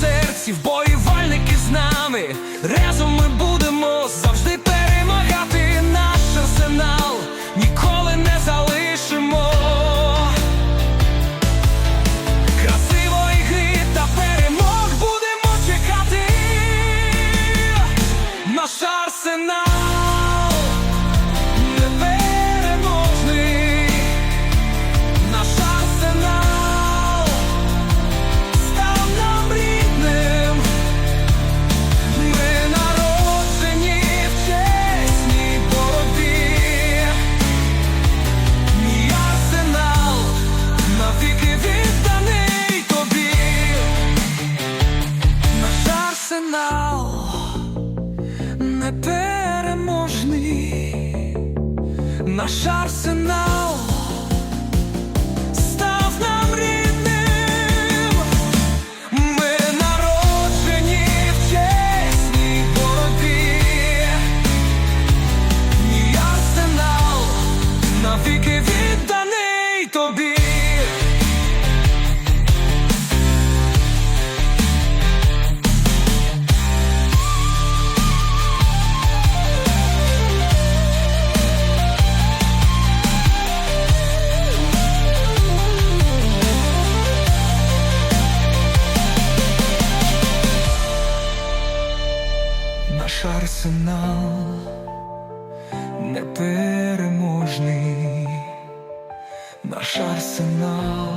серці, вболівальники з нами разом ми будемо. Наш арсенал. наш арсенал непереможний, наш арсенал.